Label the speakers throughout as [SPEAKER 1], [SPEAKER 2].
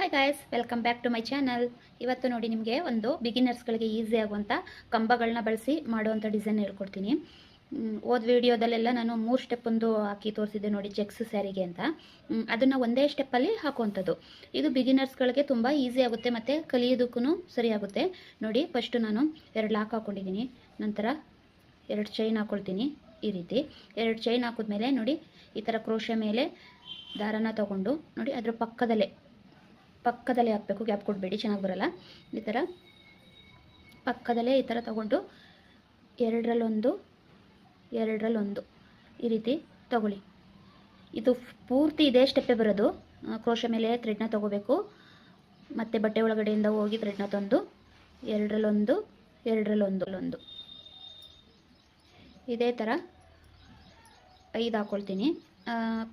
[SPEAKER 1] Hi guys welcome back to my channel ಇವತ್ತು ನೋಡಿ ನಿಮಗೆ ಒಂದು ಬಿಗಿನರ್ಸ್ಗಳಿಗೆ ಈಸಿ ಆಗುವಂಥ ಕಂಬಗಳನ್ನ ಬಳಸಿ ಮಾಡುವಂಥ ಡಿಸೈನ್ ಹೇಳ್ಕೊಡ್ತೀನಿ. ಓದ್ ವಿಡಿಯೋದಲ್ಲೆಲ್ಲ ನಾನು ಮೂರು ಸ್ಟೆಪ್ ಒಂದು ಹಾಕಿ ತೋರಿಸಿದ್ದೆ ನೋಡಿ ಜೆಕ್ಸ್ ಸ್ಯಾರಿಗೆ ಅಂತ. ಅದನ್ನು ಒಂದೇ ಸ್ಟೆಪ್ಪಲ್ಲಿ ಹಾಕುವಂಥದ್ದು. ಇದು ಬಿಗಿನರ್ಸ್ಗಳಿಗೆ ತುಂಬ ಈಸಿ ಆಗುತ್ತೆ ಮತ್ತು ಕಲಿಯೋದಕ್ಕೂ ಸರಿ ಆಗುತ್ತೆ. ನೋಡಿ ಫಸ್ಟು ನಾನು ಎರಡು ಲಾಕ್ ಹಾಕ್ಕೊಂಡಿದ್ದೀನಿ ನಂತರ ಎರಡು ಚೈನ್ ಹಾಕ್ಕೊಳ್ತೀನಿ ಈ ರೀತಿ. ಎರಡು ಚೈನ್ ಹಾಕಿದ್ಮೇಲೆ ನೋಡಿ ಈ ಥರ ಕ್ರೋಶ ಮೇಲೆ ದಾರನ ತಗೊಂಡು ನೋಡಿ ಅದರ ಪಕ್ಕದಲ್ಲೇ ಪಕ್ಕದಲ್ಲೇ ಹಾಕಬೇಕು, ಗ್ಯಾಪ್ ಕೊಡಬೇಡಿ, ಚೆನ್ನಾಗಿ ಬರಲ್ಲ. ಈ ಥರ ಪಕ್ಕದಲ್ಲೇ ಈ ಥರ ತಗೊಂಡು ಎರಡರಲ್ಲೊಂದು ಎರಡರಲ್ಲೊಂದು ಈ ರೀತಿ ತಗೊಳ್ಳಿ. ಇದು ಪೂರ್ತಿ ಇದೇ ಸ್ಟೆಪ್ಪೇ ಬರೋದು. ಕ್ರೋಶ ಮೇಲೆ ಥ್ರೆಡ್ನ ತಗೋಬೇಕು. ಮತ್ತು ಬಟ್ಟೆ ಒಳಗಡೆಯಿಂದ ಹೋಗಿ ಥ್ರೆಡ್ನ ತಂದು ಎರಡರಲ್ಲೊಂದು ಎರಡರಲ್ಲೊಂದು ಅಲ್ಲೊಂದು ಇದೇ ಥರ ಐದು ಹಾಕ್ಕೊಳ್ತೀನಿ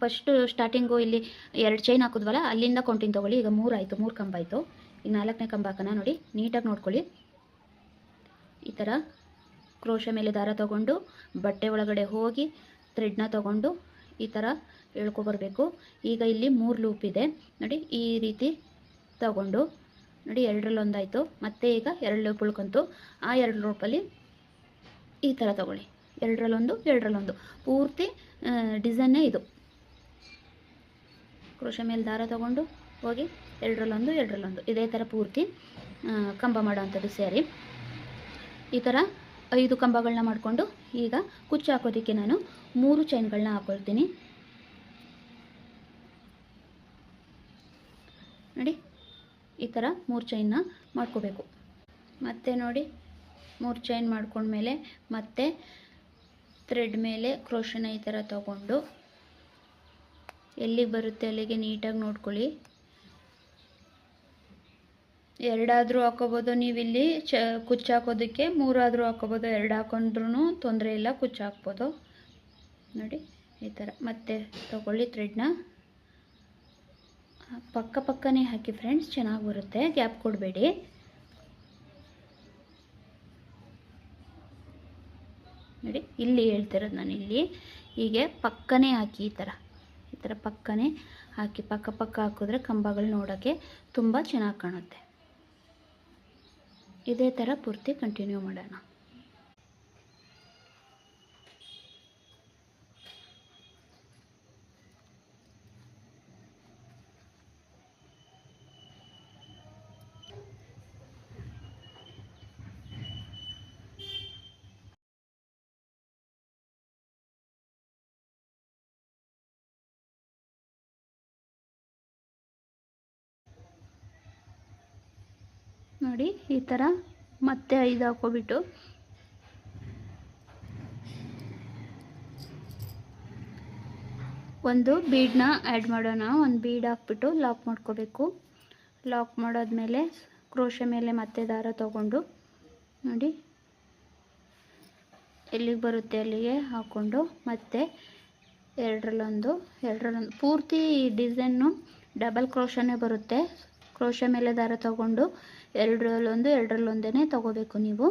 [SPEAKER 1] ಫಸ್ಟು ಸ್ಟಾರ್ಟಿಂಗು ಇಲ್ಲಿ ಎರಡು ಚೈನ್ ಹಾಕಿದ್ವಲ್ಲ, ಅಲ್ಲಿಂದ ಕೊಂಟಿನ್ ತೊಗೊಳ್ಳಿ. ಈಗ ಮೂರು ಆಯಿತು, ಮೂರು ಕಂಬ ಆಯಿತು. ಈಗ ನಾಲ್ಕನೇ ಕಂಬ ಹಾಕೋಣ ನೋಡಿ, ನೀಟಾಗಿ ನೋಡ್ಕೊಳ್ಳಿ. ಈ ಥರ ಕ್ರೋಶ ಮೇಲೆ ದಾರ ತಗೊಂಡು, ಬಟ್ಟೆ ಒಳಗಡೆ ಹೋಗಿ ಥ್ರೆಡ್ನ ತಗೊಂಡು ಈ ಥರ ಎಳ್ಕೊಬರ್ಬೇಕು ಈಗ ಇಲ್ಲಿ ಮೂರು ಲೂಪ್ ಇದೆ. ನೋಡಿ, ಈ ರೀತಿ ತಗೊಂಡು, ನೋಡಿ ಎರಡರಲ್ಲಿ ಒಂದಾಯಿತು ಮತ್ತೆ ಈಗ ಎರಡು ಲೂಪ್ ಉಳ್ಕೊಂತು. ಆ ಎರಡು ಲೂಪಲ್ಲಿ ಈ ಥರ ತಗೊಳ್ಳಿ. ಎರಡರಲ್ಲೊಂದು ಎರಡರಲ್ಲೊಂದು. ಪೂರ್ತಿ ಡಿಸೈನೇ ಇದು. ಕ್ರೋಶ ಮೇಲೆ ದಾರ ತಗೊಂಡು ಹೋಗಿ ಎರಡರಲ್ಲೊಂದು ಎರಡರಲ್ಲೊಂದು. ಇದೇ ಥರ ಪೂರ್ತಿ ಕಂಬ ಮಾಡೋವಂಥದ್ದು ಸ್ಯಾರಿ ಈ ಥರ ಐದು ಕಂಬಗಳನ್ನ ಮಾಡಿಕೊಂಡು ಈಗ ಕುಚ್ಚು ಹಾಕೋದಕ್ಕೆ ನಾನು ಮೂರು ಚೈನ್ಗಳನ್ನ ಹಾಕೊಳ್ತೀನಿ. ನೋಡಿ, ಈ ಥರ ಮೂರು ಚೈನ್ನ ಮಾಡ್ಕೋಬೇಕು. ಮತ್ತೆ ನೋಡಿ, ಮೂರು ಚೈನ್ ಮಾಡ್ಕೊಂಡ್ಮೇಲೆ ಮತ್ತೆ ಥ್ರೆಡ್ ಮೇಲೆ ಕ್ರೋಶನ ಈ ಥರ ತಗೊಂಡು ಎಲ್ಲಿಗೆ ಬರುತ್ತೆ ಅಲ್ಲಿಗೆ ನೀಟಾಗಿ ನೋಡ್ಕೊಳ್ಳಿ. ಎರಡಾದರೂ ಹಾಕೋಬೋದು ನೀವಿಲ್ಲಿ ಚ ಕುಚ್ಚು ಹಾಕೋದಕ್ಕೆ, ಮೂರಾದರೂ ಹಾಕೋಬೋದು ಎರಡು ಹಾಕೊಂಡ್ರೂ ತೊಂದರೆ ಇಲ್ಲ, ಕುಚ್ಚು ಹಾಕ್ಬೋದು. ನೋಡಿ, ಈ ಥರ. ಮತ್ತೆ ತೊಗೊಳ್ಳಿ ಥ್ರೆಡ್ನ. ಪಕ್ಕ ಪಕ್ಕನೇ ಹಾಕಿ ಫ್ರೆಂಡ್ಸ್, ಚೆನ್ನಾಗಿ ಬರುತ್ತೆ. ಗ್ಯಾಪ್ ಕೊಡಬೇಡಿ. ನೋಡಿ, ಇಲ್ಲಿ ಹೇಳ್ತಿರೋದು ನಾನು ಇಲ್ಲಿ. ಹೀಗೆ ಪಕ್ಕನೇ ಹಾಕಿ, ಈ ಥರ ಈ ಥರ ಪಕ್ಕನೇ ಹಾಕಿ, ಪಕ್ಕ ಪಕ್ಕ ಹಾಕಿದ್ರೆ ಕಂಬಗಳು ನೋಡೋಕ್ಕೆ ತುಂಬ ಚೆನ್ನಾಗಿ ಕಾಣುತ್ತೆ. ಇದೇ ಥರ ಪೂರ್ತಿ ಕಂಟಿನ್ಯೂ ಮಾಡೋಣ. ನೋಡಿ, ಈ ಥರ ಮತ್ತೆ ಐದು ಹಾಕೋಬಿಟ್ಟು ಒಂದು ಬೀಡನ್ನ ಆ್ಯಡ್ ಮಾಡೋಣ. ಒಂದು ಬೀಡ್ ಹಾಕ್ಬಿಟ್ಟು ಲಾಕ್ ಮಾಡ್ಕೋಬೇಕು. ಲಾಕ್ ಮಾಡಾದ್ಮೇಲೆ ಕ್ರೋಶೆ ಮೇಲೆ ಮತ್ತೆ ದಾರ ತಗೊಂಡು ನೋಡಿ. ಎಲ್ಲಿಗೆ ಬರುತ್ತೆ ಅಲ್ಲಿಗೆ ಹಾಕ್ಕೊಂಡು ಮತ್ತೆ ಎರಡರಲ್ಲೊಂದು ಎರಡರಲ್ಲೊಂದು. ಪೂರ್ತಿ ಡಿಸೈನು ಡಬಲ್ ಕ್ರೋಶನೇ ಬರುತ್ತೆ. ಕ್ರೋಶೆ ಮೇಲೆ ದಾರ ತಗೊಂಡು ಎರಡರಲ್ಲೊಂದು ಎರಡರಲ್ಲೊಂದೇ ತಗೋಬೇಕು ನೀವು.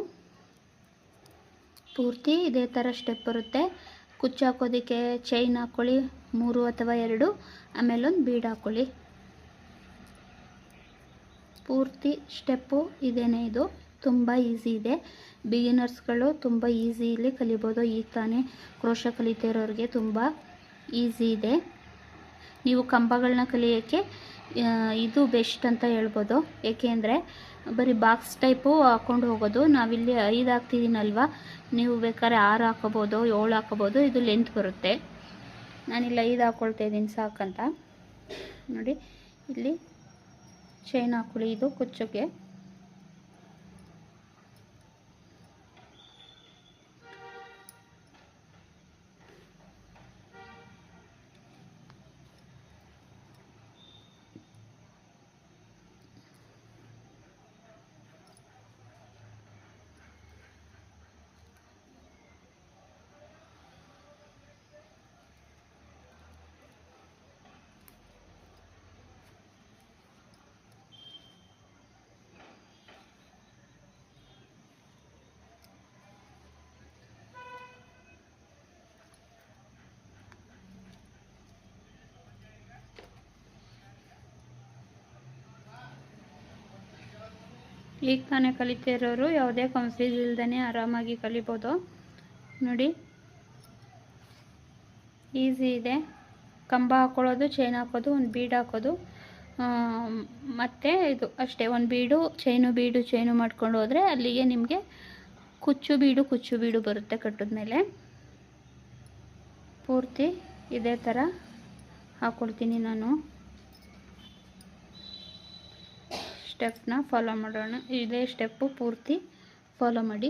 [SPEAKER 1] ಪೂರ್ತಿ ಇದೇ ಥರ ಸ್ಟೆಪ್ ಬರುತ್ತೆ. ಕುಚ್ಚು ಹಾಕೋದಕ್ಕೆ ಚೈನ್ ಹಾಕ್ಕೊಳ್ಳಿ ಮೂರು ಅಥವಾ ಎರಡು ಆಮೇಲೆ ಒಂದು ಬೀಡ್ ಹಾಕ್ಕೊಳ್ಳಿ ಪೂರ್ತಿ ಸ್ಟೆಪ್ಪು ಇದೇನೇ ಇದು. ತುಂಬ ಈಸಿ ಇದೆ. ಬಿಗಿನರ್ಸ್ಗಳು ತುಂಬ ಈಸಿಲಿ ಕಲಿಬೋದು. ಈಗ ತಾನೇ ಕ್ರೋಶ ಕಲಿತೇ ಇರೋರಿಗೆ ತುಂಬ ಈಸಿ ಇದೆ. ನೀವು ಕಂಬಗಳನ್ನ ಕಲಿಯೋಕ್ಕೆ ಇದು ಬೆಸ್ಟ್ ಅಂತ ಹೇಳ್ಬೋದು. ಏಕೆಂದರೆ ಬರೀ ಬಾಕ್ಸ್ ಟೈಪು ಹಾಕ್ಕೊಂಡು ಹೋಗೋದು. ನಾವಿಲ್ಲಿ ಐದು ಹಾಕ್ತಿದ್ದೀನಲ್ವ? ನೀವು ಬೇಕಾದ್ರೆ ಆರು ಹಾಕೋಬೋದು, ಏಳು ಹಾಕೋಬೋದು, ಇದು ಲೆಂತ್ ಬರುತ್ತೆ. ನಾನಿಲ್ಲಿ ಐದು ಹಾಕ್ಕೊಳ್ತಾ ಇದ್ದೀನಿ ಸಾಕಂತ. ನೋಡಿ, ಇಲ್ಲಿ ಚೈನ್ ಹಾಕೊಳ್ಳಿ, ಇದು ಕುಚ್ಚುಗೆ. ಈಗ ತಾನೇ ಕಲಿತಿರೋರು ಯಾವುದೇ ಕೌನ್ಸಿಲ್ ಇಲ್ದೇ ಆರಾಮಾಗಿ ಕಲಿಬೋದು. ನೋಡಿ. ಈಸಿ ಇದೆ. ಕಂಬ ಹಾಕ್ಕೊಳ್ಳೋದು ಚೈನ್ ಹಾಕೋದು, ಒಂದು ಬೀಡ್ ಹಾಕೋದು. ಮತ್ತು ಇದು ಅಷ್ಟೇ, ಒಂದು ಬೀಡು ಚೈನು ಬೀಡು ಚೈನು ಮಾಡ್ಕೊಂಡು ಹೋದರೆ ಅಲ್ಲಿಗೆ ನಿಮಗೆ ಕುಚ್ಚು ಬೀಡು ಕುಚ್ಚು ಬೀಡು ಬರುತ್ತೆ ಕಟ್ಟಿದ ಮೇಲೆ. ಪೂರ್ತಿ ಇದೇ ಥರ ಹಾಕ್ಕೊಳ್ತೀನಿ ನಾನು. ಸ್ಟೆಪ್ನ ಫಾಲೋ ಮಾಡೋಣ. ಇದೇ ಸ್ಟೆಪ್ಪು ಪೂರ್ತಿ ಫಾಲೋ ಮಾಡಿ.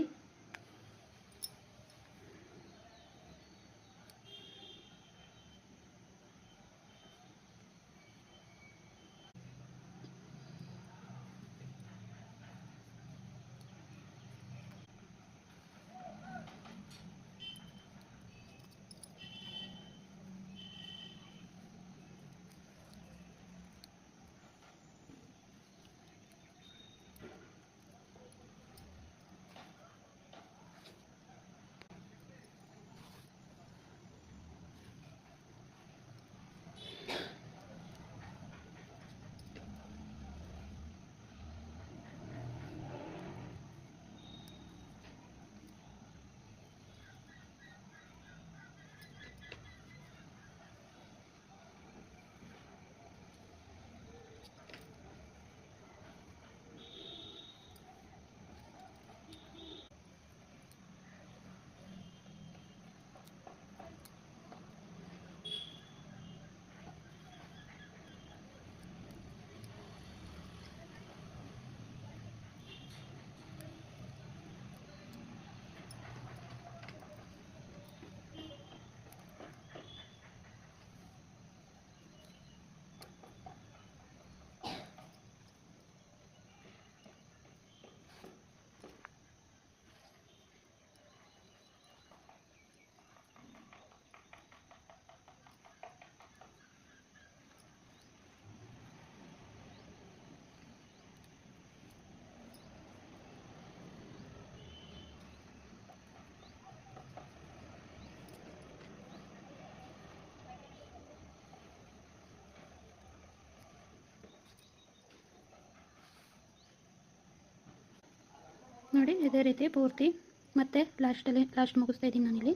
[SPEAKER 1] ನೋಡಿ, ಇದೇ ರೀತಿ ಪೂರ್ತಿ. ಮತ್ತು ಲಾಸ್ಟಲ್ಲಿ ಲಾಸ್ಟ್ ಮುಗಿಸ್ತಾ ಇದ್ದೀನಿ ನಾನಿಲ್ಲಿ.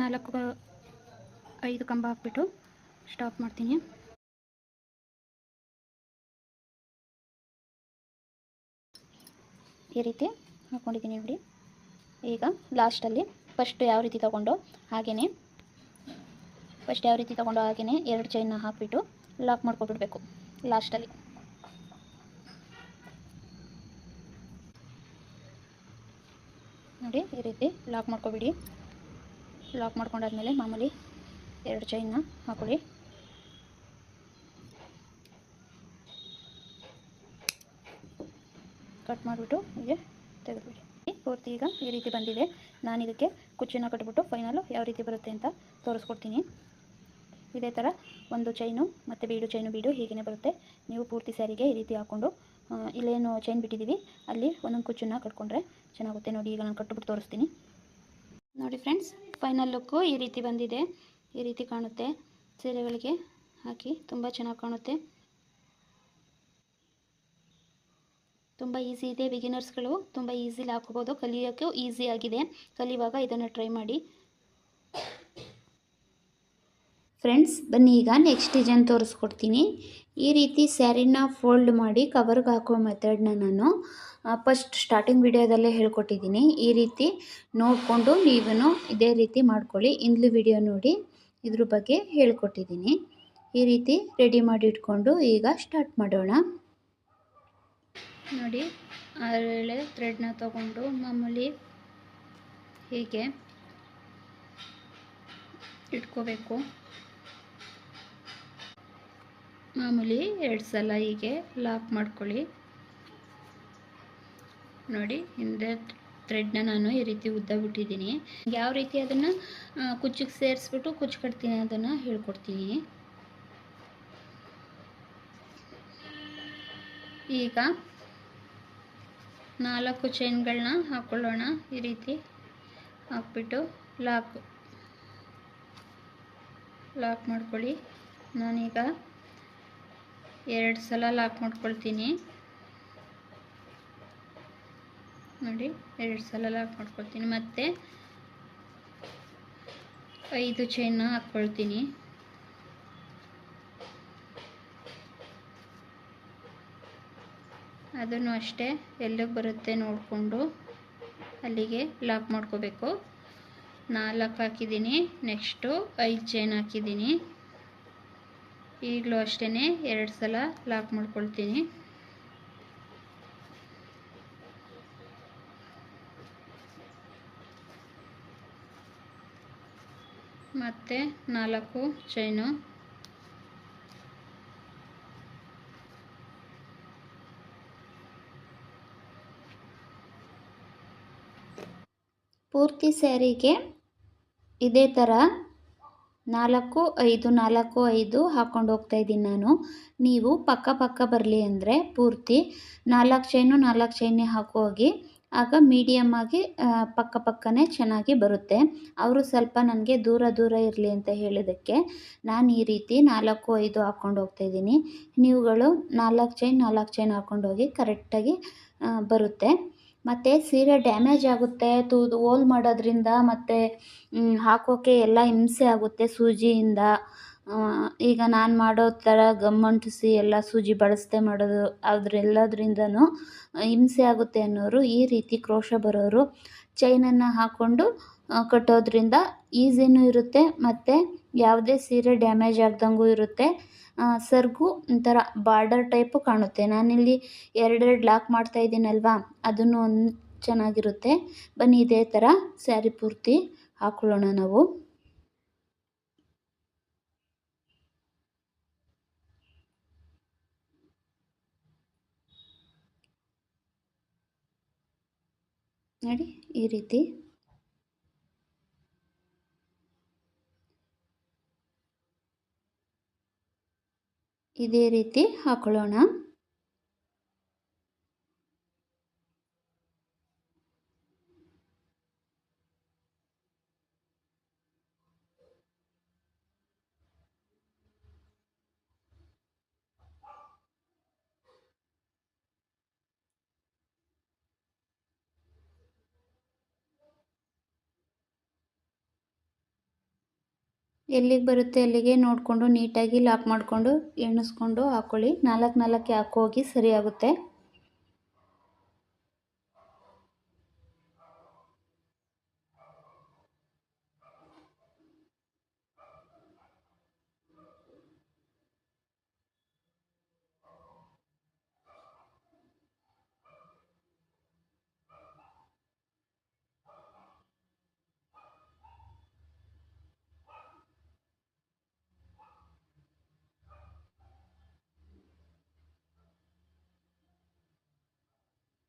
[SPEAKER 1] ನಾಲ್ಕು ಐದು ಕಂಬ ಹಾಕ್ಬಿಟ್ಟು ಸ್ಟಾಪ್ ಮಾಡ್ತೀನಿ. ಈ ರೀತಿ ಹಾಕ್ಕೊಂಡಿದ್ದೀನಿ ನೋಡಿ. ಈಗ ಲಾಸ್ಟಲ್ಲಿ ಫಸ್ಟ್ ಯಾವ ರೀತಿ ತಗೊಂಡು ಹಾಗೆಯೇ ಫಸ್ಟ್ ಯಾವ ರೀತಿ ತಗೊಂಡು ಹಾಗೆಯೇ ಎರಡು ಚೈನ್ನ ಹಾಕಿಬಿಟ್ಟು ಲಾಕ್ ಮಾಡ್ಕೊಬಿಡ್ಬೇಕು ಲಾಸ್ಟಲ್ಲಿ ನೋಡಿ ಈ ರೀತಿ ಲಾಕ್ ಮಾಡ್ಕೊಬಿಡಿ. ಲಾಕ್ ಮಾಡ್ಕೊಂಡಾದ್ಮೇಲೆ ಮಾಮೂಲಿ ಎರಡು ಚೈನ್ನ ಹಾಕೊಳ್ಳಿ. ಕಟ್ ಮಾಡಿಬಿಟ್ಟು ಹೀಗೆ ತೆಗೆದುಬಿಡಿ. ಪೂರ್ತಿ ಈಗ ಈ ರೀತಿ ಬಂದಿದೆ. ನಾನು ಇದಕ್ಕೆ ಕುಚ್ಚಿನ ಕಟ್ಬಿಟ್ಟು ಫೈನಲು ಯಾವ ರೀತಿ ಬರುತ್ತೆ ಅಂತ ತೋರಿಸ್ಕೊಡ್ತೀನಿ. ಇದೇ ಥರ ಒಂದು ಚೈನು ಮತ್ತು ಬೀಡು ಚೈನು ಬೀಡು ಹೀಗೇ ಬರುತ್ತೆ. ನೀವು ಪೂರ್ತಿ ಸ್ಯಾರಿಗೆ ಈ ರೀತಿ ಹಾಕ್ಕೊಂಡು ಇಲ್ಲೇನು ಚೈನ್ ಬಿಟ್ಟಿದ್ದೀವಿ. ಅಲ್ಲಿ ಒಂದೊಂದು ಕುಚ್ಚನ್ನ ಕಟ್ಕೊಂಡ್ರೆ ಚೆನ್ನಾಗುತ್ತೆ. ನೋಡಿ, ಈಗ ನಾನು ಕಟ್ಬಿಟ್ಟು ತೋರಿಸ್ತೀನಿ. ನೋಡಿ ಫ್ರೆಂಡ್ಸ್ ಫೈನಲ್ ಲುಕ್ಕು ಈ ರೀತಿ ಬಂದಿದೆ. ಈ ರೀತಿ ಕಾಣುತ್ತೆ. ಸೀರೆಗಳಿಗೆ ಹಾಕಿ ತುಂಬ ಚೆನ್ನಾಗಿ ಕಾಣುತ್ತೆ. ತುಂಬ ಈಸಿ ಇದೆ. ಬಿಗಿನರ್ಸ್ಗಳು ತುಂಬ ಈಸಿಲಿ ಹಾಕೋಬೋದು ಕಲಿಯೋಕ್ಕೂ ಈಸಿ ಆಗಿದೆ. ಕಲಿಯುವಾಗ ಇದನ್ನು ಟ್ರೈ ಮಾಡಿ. ಫ್ರೆಂಡ್ಸ್ ಬನ್ನಿ, ಈಗ ನೆಕ್ಸ್ಟ್ ಡಿಸೈನ್ ತೋರಿಸ್ಕೊಡ್ತೀನಿ. ಈ ರೀತಿ ಸ್ಯಾರಿನ ಫೋಲ್ಡ್ ಮಾಡಿ ಕವರ್ಗೆ ಹಾಕೋ ಮೆಥಡ್ನ ನಾನು ಫಸ್ಟ್ ಸ್ಟಾರ್ಟಿಂಗ್ ವಿಡಿಯೋದಲ್ಲೇ ಹೇಳ್ಕೊಟ್ಟಿದ್ದೀನಿ. ಈ ರೀತಿ ನೋಡಿಕೊಂಡು ನೀವೂ ಇದೇ ರೀತಿ ಮಾಡ್ಕೊಳ್ಳಿ. ಇಂದ್ಲು ವಿಡಿಯೋ ನೋಡಿ ಇದ್ರ ಬಗ್ಗೆ ಹೇಳ್ಕೊಟ್ಟಿದ್ದೀನಿ. ಈ ರೀತಿ ರೆಡಿ ಮಾಡಿ ಇಟ್ಕೊಂಡು ಈಗ ಸ್ಟಾರ್ಟ್ ಮಾಡೋಣ. ನೋಡಿ ಆರೇಳೆ ಥ್ರೆಡ್ನ ತಗೊಂಡು ಮಾಮೂಲಿ ಹೀಗೆ ಇಟ್ಕೋಬೇಕು. ಮಾಮೂಲಿ ಎರಡು ಸಲ ಹೀಗೆ ಲಾಕ್ ಮಾಡ್ಕೊಳ್ಳಿ. ನೋಡಿ, ಹಿಂದೆ ಥ್ರೆಡ್ನ ನಾನು ಈ ರೀತಿ ಉದ್ದ ಬಿಟ್ಟಿದ್ದೀನಿ. ಯಾವ ರೀತಿ ಅದನ್ನು ಕುಚ್ಚಿಗೆ ಸೇರಿಸ್ಬಿಟ್ಟು ಕುಚ್ಚು ಕಟ್ತೀನಿ ಅದನ್ನು ಹೇಳ್ಕೊಡ್ತೀನಿ. ಈಗ ನಾಲ್ಕು ಚೈನ್ಗಳನ್ನ ಹಾಕ್ಕೊಳ್ಳೋಣ ಈ ರೀತಿ ಹಾಕ್ಬಿಟ್ಟು ಲಾಕ್ ಲಾಕ್ ಮಾಡ್ಕೊಳ್ಳಿ. ನಾನೀಗ ಎರಡು ಸಲ ಲಾಕ್ ಮಾಡ್ಕೊಳ್ತೀನಿ. ನೋಡಿ, ಎರಡು ಸಲ ಲಾಕ್ ಮಾಡ್ಕೊಳ್ತೀನಿ. ಮತ್ತು ಐದು ಚೈನ್ನ ಹಾಕ್ಕೊಳ್ತೀನಿ ಅದನ್ನು ಅಷ್ಟೇ ಎಲ್ಲಿಗೆ ಬರುತ್ತೆ ನೋಡಿಕೊಂಡು ಅಲ್ಲಿಗೆ ಲಾಕ್ ಮಾಡ್ಕೋಬೇಕು. ನಾಲ್ಕು ಹಾಕಿದ್ದೀನಿ ನೆಕ್ಸ್ಟು ಐದು ಚೈನ್ ಹಾಕಿದ್ದೀನಿ. ಈಗಲೂ ಅಷ್ಟೇ ಎರಡು ಸಲ ಲಾಕ್ ಮಾಡ್ಕೊಳ್ತೀನಿ. ಮತ್ತು ನಾಲ್ಕು ಚೈನು. ಪೂರ್ತಿ ಸ್ಯಾರಿಗೆ ಇದೇ ಥರ ನಾಲ್ಕು ಐದು ನಾಲ್ಕು ಐದು ಹಾಕ್ಕೊಂಡು ಹೋಗ್ತಾ ಇದ್ದೀನಿ ನಾನು. ನೀವು ಪಕ್ಕ ಪಕ್ಕ ಬರಲಿ ಅಂದರೆ ಪೂರ್ತಿ ನಾಲ್ಕು ಚೈನು ನಾಲ್ಕು ಚೈನೇ ಹೋಗಿ. ಆಗ ಮೀಡಿಯಮ್ ಆಗಿ ಪಕ್ಕ ಪಕ್ಕನೇ ಚೆನ್ನಾಗಿ ಬರುತ್ತೆ. ಅವರು ಸ್ವಲ್ಪ ನನಗೆ ದೂರ ದೂರ ಇರಲಿ ಅಂತ ಹೇಳಿದ್ದಕ್ಕೆ ನಾನು ಈ ರೀತಿ ನಾಲ್ಕು ಐದು ಹಾಕ್ಕೊಂಡು ಹೋಗ್ತಾ ಇದ್ದೀನಿ. ನೀವುಗಳು ನಾಲ್ಕು ಚೈನ್ ನಾಲ್ಕು ಚೈನ್ ಹಾಕ್ಕೊಂಡು ಹೋಗಿ ಕರೆಕ್ಟಾಗಿ ಬರುತ್ತೆ. ಮತ್ತು ಸೀರೆ ಡ್ಯಾಮೇಜ್ ಆಗುತ್ತೆ, ತೂದು ಹೋಲ್ ಮಾಡೋದ್ರಿಂದ ಮತ್ತು ಹಾಕೋಕ್ಕೆ ಎಲ್ಲ ಹಿಂಸೆ ಆಗುತ್ತೆ ಸೂಜಿಯಿಂದ. ಈಗ ನಾನು ಮಾಡೋ ಥರ ಗಮ್ ಅಂಟಿಸಿ ಎಲ್ಲ ಸೂಜಿ ಬಳಸದೆ ಮಾಡೋದು, ಅದರೆಲ್ಲದ್ರಿಂದನೂ ಹಿಂಸೆ ಆಗುತ್ತೆ ಅನ್ನೋರು ಈ ರೀತಿ ಕ್ರೋಶ ಬರೋರು. ಚೈನನ್ನು ಹಾಕ್ಕೊಂಡು ಕಟ್ಟೋದ್ರಿಂದ ಈಸಿನೂ ಇರುತ್ತೆ ಮತ್ತು ಯಾವುದೇ ಸೀರೆ ಡ್ಯಾಮೇಜ್ ಆಗ್ದಂಗೂ ಇರುತ್ತೆ. ಸರ್ಗು ಒಂಥರ ಬಾರ್ಡರ್ ಟೈಪು ಕಾಣುತ್ತೆ. ನಾನಿಲ್ಲಿ ಎರಡೆರಡು ಲಾಕ್ ಮಾಡ್ತಾ ಇದ್ದೀನಲ್ವಾ? ಅದನ್ನು ಒಂದು ಚೆನ್ನಾಗಿರುತ್ತೆ. ಬನ್ನಿ ಇದೇ ಥರ ಸ್ಯಾರಿ ಪೂರ್ತಿ ಹಾಕೊಳ್ಳೋಣ ನಾವು. ನೋಡಿ ಈ ರೀತಿ. ಇದೇ ರೀತಿ ಹಾಕೊಳ್ಳೋಣ. ಎಲ್ಲಿಗೆ ಬರುತ್ತೆ ಅಲ್ಲಿಗೆ ನೋಡಿಕೊಂಡು ನೀಟಾಗಿ ಲಾಕ್ ಮಾಡಿಕೊಂಡು ಎಣಿಸ್ಕೊಂಡು ಹಾಕ್ಕೊಳ್ಳಿ ನಾಲ್ಕು ನಾಲ್ಕು ಹಾಕೋಗಿ ಸರಿ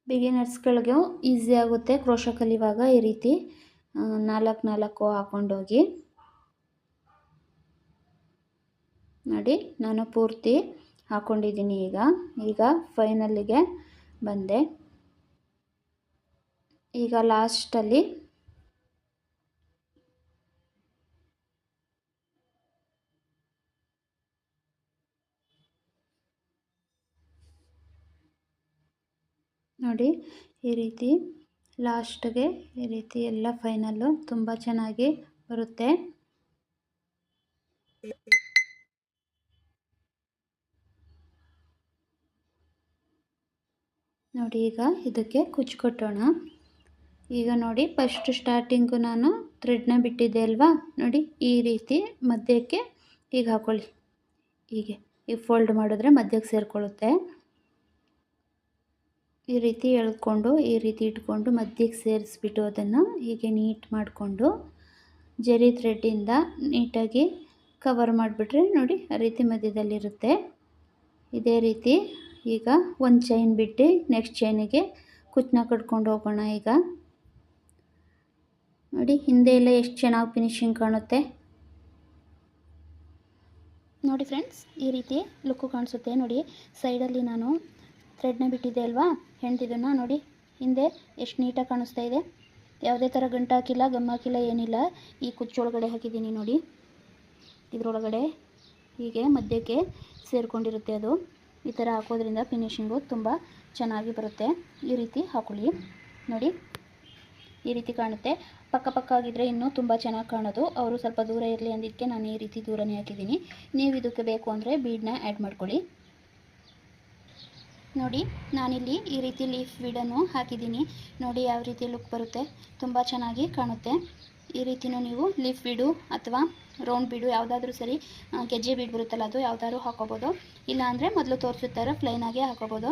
[SPEAKER 1] ಬಿಗಿನರ್ಸ್ಗಳಿಗೂ ಈಸಿ ಆಗುತ್ತೆ ಕ್ರೋಶ ಕಲಿವಾಗ ಈ ರೀತಿ. ನಾಲ್ಕು ನಾಲ್ಕು ಹಾಕೊಂಡೋಗಿ ನೋಡಿ, ನಾನು ಪೂರ್ತಿ ಹಾಕೊಂಡಿದ್ದೀನಿ ಈಗ. ಈಗ ಫೈನಲ್ಲಿಗೆ ಬಂದೆ. ಈಗ ಲಾಸ್ಟಲ್ಲಿ ನೋಡಿ, ಈ ರೀತಿ ಲಾಸ್ಟ್ಗೆ ಈ ರೀತಿ ಎಲ್ಲ ಫೈನಲ್ಲು ತುಂಬ ಚೆನ್ನಾಗಿ ಬರುತ್ತೆ. ನೋಡಿ, ಈಗ ಇದಕ್ಕೆ ಕುಚ್ಚು ಕೊಟ್ಟೋಣ ಈಗ ನೋಡಿ, ಫಸ್ಟ್ ಸ್ಟಾರ್ಟಿಂಗು ನಾನು ಥ್ರೆಡ್ನ ಬಿಟ್ಟಿದ್ದೆ ಅಲ್ವಾ? ನೋಡಿ, ಈ ರೀತಿ ಮಧ್ಯಕ್ಕೆ ಈಗ ಹಾಕೊಳ್ಳಿ. ಹೀಗೆ, ಈಗ ಫೋಲ್ಡ್ ಮಾಡಿದ್ರೆ ಮಧ್ಯಕ್ಕೆ ಸೇರಿಕೊಳ್ಳುತ್ತೆ. ಈ ರೀತಿ ಎಳ್ಕೊಂಡು, ಈ ರೀತಿ ಇಟ್ಕೊಂಡು ಮಧ್ಯಕ್ಕೆ ಸೇರಿಸ್ಬಿಟ್ಟು ಅದನ್ನು ಹೀಗೆ ನೀಟ್ ಮಾಡಿಕೊಂಡು, ಜರಿ ಥ್ರೆಡ್ಡಿಂದ ನೀಟಾಗಿ ಕವರ್ ಮಾಡಿಬಿಟ್ರೆ ನೋಡಿ ಆ ರೀತಿ ಮಧ್ಯದಲ್ಲಿರುತ್ತೆ. ಇದೇ ರೀತಿ ಈಗ ಒಂದು ಚೈನ್ ಬಿಟ್ಟು ನೆಕ್ಸ್ಟ್ ಚೈನಿಗೆ ಕುಚ್ಚನ್ನ ಕಟ್ಕೊಂಡು ಹೋಗೋಣ ಈಗ. ನೋಡಿ, ಹಿಂದೆ ಎಲ್ಲ ಎಷ್ಟು ಚೆನ್ನಾಗಿ ಫಿನಿಶಿಂಗ್ ಕಾಣುತ್ತೆ. ನೋಡಿ ಫ್ರೆಂಡ್ಸ್ ಈ ರೀತಿ ಲುಕ್ಕು ಕಾಣಿಸುತ್ತೆ. ನೋಡಿ ಸೈಡಲ್ಲಿ ನಾನು ಥ್ರೆಡ್ನ ಬಿಟ್ಟಿದೆ ಅಲ್ವಾ? ಹೆಣ್ತಿದ್ದನ್ನು ನೋಡಿ. ಹಿಂದೆ ಎಷ್ಟು ನೀಟಾಗಿ ಕಾಣಿಸ್ತಾ ಇದೆ. ಯಾವುದೇ ಥರ ಗಂಟು ಹಾಕಿಲ್ಲ, ಗಮ್ ಹಾಕಿಲ್ಲ, ಏನಿಲ್ಲ. ಈ ಕುಚ್ಚೊಳಗಡೆ ಹಾಕಿದ್ದೀನಿ ನೋಡಿ. ಇದರೊಳಗಡೆ ಹೀಗೆ ಮಧ್ಯಕ್ಕೆ ಸೇರಿಕೊಂಡಿರುತ್ತೆ ಅದು. ಈ ಥರ ಹಾಕೋದ್ರಿಂದ ಫಿನಿಶಿಂಗು ತುಂಬ ಚೆನ್ನಾಗಿ ಬರುತ್ತೆ. ಈ ರೀತಿ ಹಾಕೊಳ್ಳಿ. ನೋಡಿ. ಈ ರೀತಿ ಕಾಣುತ್ತೆ. ಪಕ್ಕ ಪಕ್ಕ ಆಗಿದ್ರೆ ಇನ್ನೂ ತುಂಬ ಚೆನ್ನಾಗಿ ಕಾಣೋದು. ಅವರು ಸ್ವಲ್ಪ ದೂರ ಇರಲಿ ಅಂದಿದ್ದಕ್ಕೆ ನಾನು ಈ ರೀತಿ ದೂರನೇ ಹಾಕಿದ್ದೀನಿ. ನೀವು ಇದಕ್ಕೆ ಬೇಕು ಅಂದರೆ ಬೀಡನ್ನ ಆ್ಯಡ್ ಮಾಡ್ಕೊಳ್ಳಿ. ನೋಡಿ, ನಾನಿಲ್ಲಿ ಈ ರೀತಿ ಲೀಫ್ ಬೀಡನ್ನು ಹಾಕಿದ್ದೀನಿ. ನೋಡಿ, ಯಾವ ರೀತಿ ಲುಕ್ ಬರುತ್ತೆ. ತುಂಬ ಚೆನ್ನಾಗಿ ಕಾಣುತ್ತೆ. ಈ ರೀತಿಯೂ ನೀವು ಲೀಫ್ ಬೀಡು ಅಥವಾ ರೌಂಡ್ ಬೀಡು ಯಾವುದಾದ್ರೂ ಸರಿ ಗೆಜ್ಜೆ ಬೀಡು ಬರುತ್ತಲ್ಲ, ಅದು ಯಾವ್ದಾದ್ರು ಹಾಕೋಬೋದು. ಇಲ್ಲ ಅಂದರೆ ಮೊದಲು ತೋರಿಸುತ್ತಾರೆ ಪ್ಲೈನಾಗೆ ಹಾಕೋಬೋದು.